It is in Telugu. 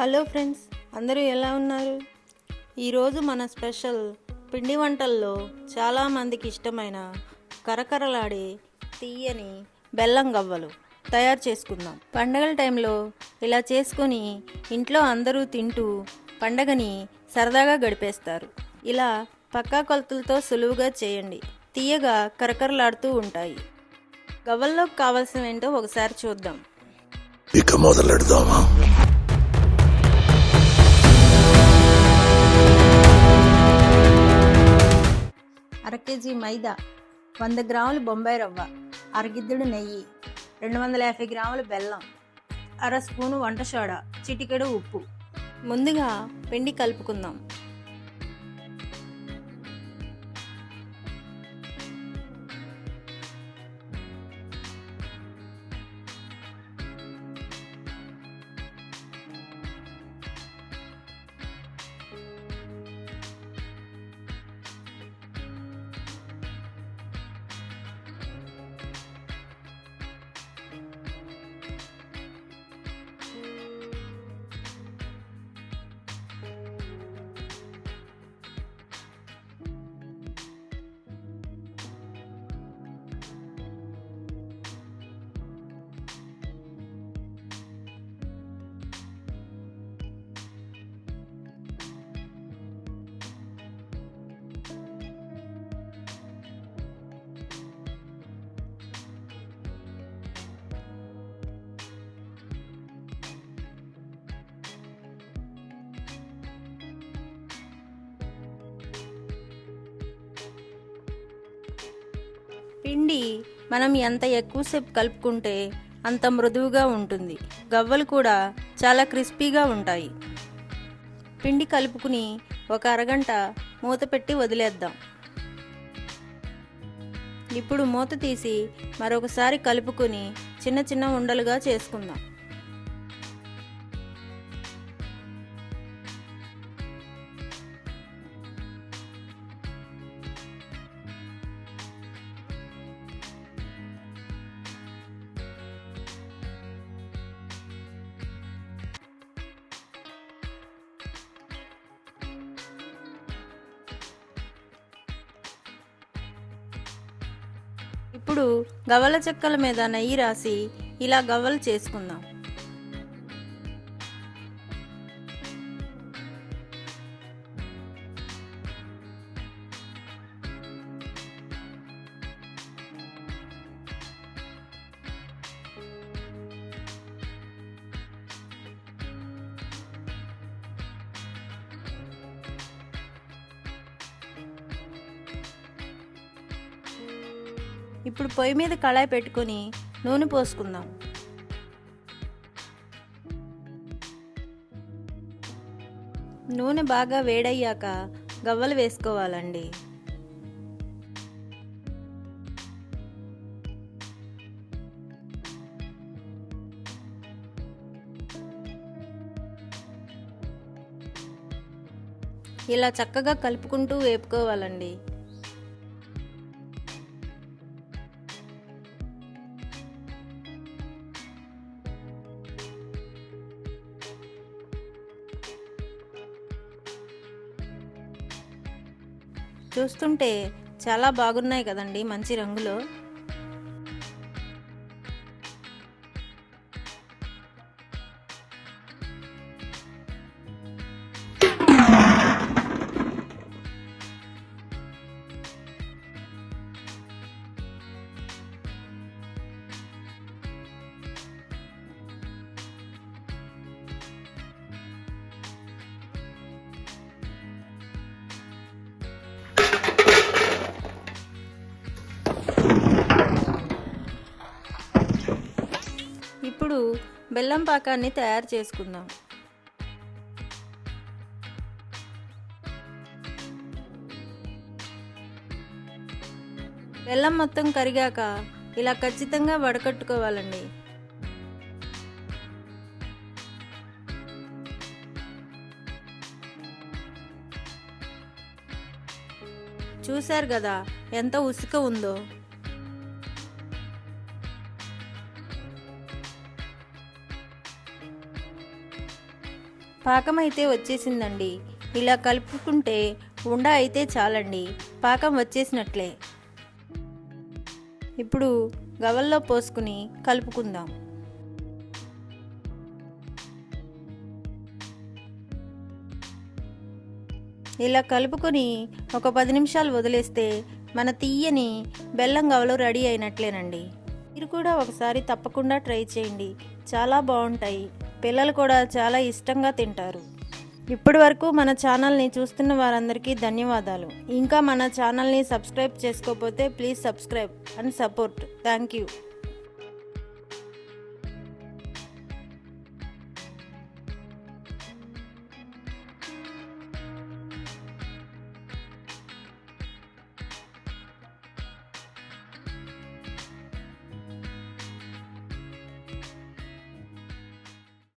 హలో ఫ్రెండ్స్ అందరూ ఎలా ఉన్నారు? ఈరోజు మన స్పెషల్ పిండి వంటల్లో చాలామందికి ఇష్టమైన కరకరలాడే తీయని బెల్లం గవ్వలు తయారు చేసుకుందాం. పండగల టైంలో ఇలా చేసుకొని ఇంట్లో అందరూ తింటూ పండగని సరదాగా గడిపేస్తారు. ఇలా పక్కా కొలతలతో సులువుగా చేయండి. తీయగా కరకరలాడుతూ ఉంటాయి. గవ్వల్లోకి కావాల్సిన ఏంటో ఒకసారి చూద్దాం. ఇక మొదలెడదామా? అర కేజీ మైదా వంద గ్రాములు బొంబాయి రవ్వ అరగిద్దెడు నెయ్యి రెండు వందల యాభై గ్రాముల బెల్లం అర స్పూను వంట సోడా చిటికెడు ఉప్పు. ముందుగా పిండి కలుపుకుందాం. పిండి మనం ఎంత ఎక్కువసేపు కలుపుకుంటే అంత మృదువుగా ఉంటుంది. గవ్వలు కూడా చాలా క్రిస్పీగా ఉంటాయి. పిండి కలుపుకుని ఒక అరగంట మూత పెట్టి వదిలేద్దాం. ఇప్పుడు మూత తీసి మరొకసారి కలుపుకొని చిన్న చిన్న ఉండలుగా చేసుకుందాం. ఇప్పుడు గవ్వల చెక్కల మీద నెయ్యి రాసి ఇలా గవ్వలు చేసుకుందాం. ఇప్పుడు పొయ్యి మీద కళాయి పెట్టుకొని నూనె పోసుకుందాం. నూనె బాగా వేడయ్యాక గవ్వలు వేసుకోవాలండి. ఇలా చక్కగా కలుపుకుంటూ వేపుకోవాలండి. చూస్తుంటే చాలా బాగున్నాయి కదండి మంచి రంగులో. ఇప్పుడు బెల్లం పాకాన్ని తయారు చేసుకుందాం. బెల్లం మొత్తం కరిగాక ఇలా ఖచ్చితంగా వడకట్టుకోవాలండి. చూశారు కదా ఎంత ఉసుక ఉందో? పాకం అయితే వచ్చేసిందండి. ఇలా కలుపుకుంటే ఉండ అయితే చాలండి. పాకం వచ్చేసినట్లే. ఇప్పుడు గవల్లో పోసుకుని కలుపుకుందాం. ఇలా కలుపుకొని ఒక పది నిమిషాలు వదిలేస్తే మన తీయని బెల్లం గవలు రెడీ అయినట్లేనండి. మీరు కూడా ఒకసారి తప్పకుండా ట్రై చేయండి. చాలా బాగుంటాయి. పిల్లలు కూడా చాలా ఇష్టంగా తింటారు. ఇప్పటి వరకు మన ఛానల్ని చూస్తున్న వారందరికీ ధన్యవాదాలు. ఇంకా మన ఛానల్ని సబ్స్క్రైబ్ చేసుకోకపోతే please subscribe and support. Thank you.